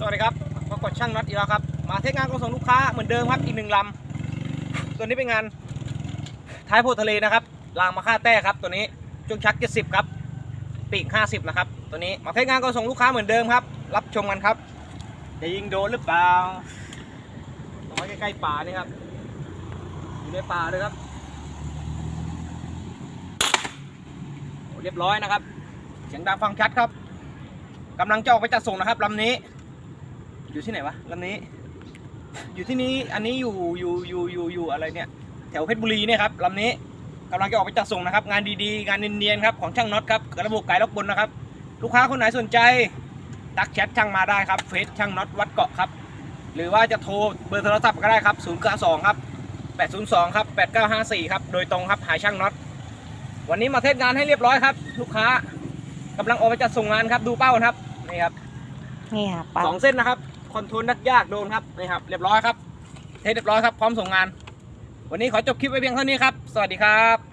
สวัสดีครับปรากฏช่างน็อตอีกแล้วครับ มาเทสงานกองส่งลูกค้าเหมือนเดิมครับอีกหนึ่งลำ ตัวนี้เป็นงานท้ายโพทะเลนะครับรางมาค่าแต้ครับ ตัวนี้จุงชัก70ครับ ปีก50นะครับ ตัวนี้มาเทสงานกองส่งลูกค้าเหมือนเดิมครับ รับชมกันครับ จะยิงโดนหรือเปล่าเอาไว้ใกล้ๆป่านี่ครับ อยู่ในป่าเลยครับ เรียบร้อยนะครับ เสียงดังฟังชัดครับกำลังจะออกไปจัดส่งนะครับลำนี้ อยู่ที่ไหนวะลำนี้ อยู่ที่นี้อันนี้อยู่อยู่อยู่อยู่อยู่อะไรเนี่ย แถวเพชรบุรีเนี่ยครับลำนี้กำลังจะออกไปจัดส่งนะครับ งานดีๆ งานเนียนๆครับของช่างน็อตครับกระบบไก่ล็อกบนนะครับ ลูกค้าคนไหนสนใจทักแชทช่างมาได้ครับเฟซช่างน็อตวัดเกาะครับ หรือว่าจะโทรเบอร์โทรศัพท์ก็ได้ครับ0 9 2ครับ802ครับ8954ครับโดยตรงครับหายช่างน็อตวันนี้มาเทสงานให้เรียบร้อยครับ ลูกค้ากำลังออกไปจัดส่งงานครับดูเป้านะครับนี่ครับนี่ค่ะปักสองเส้นนะครับ คอนโทรลนักยากโดนครับนี่ครับเรียบร้อยครับเทสเรียบร้อยครับพร้อมส่งงาน วันนี้ขอจบคลิปไว้เพียงเท่านี้ครับ สวัสดีครับ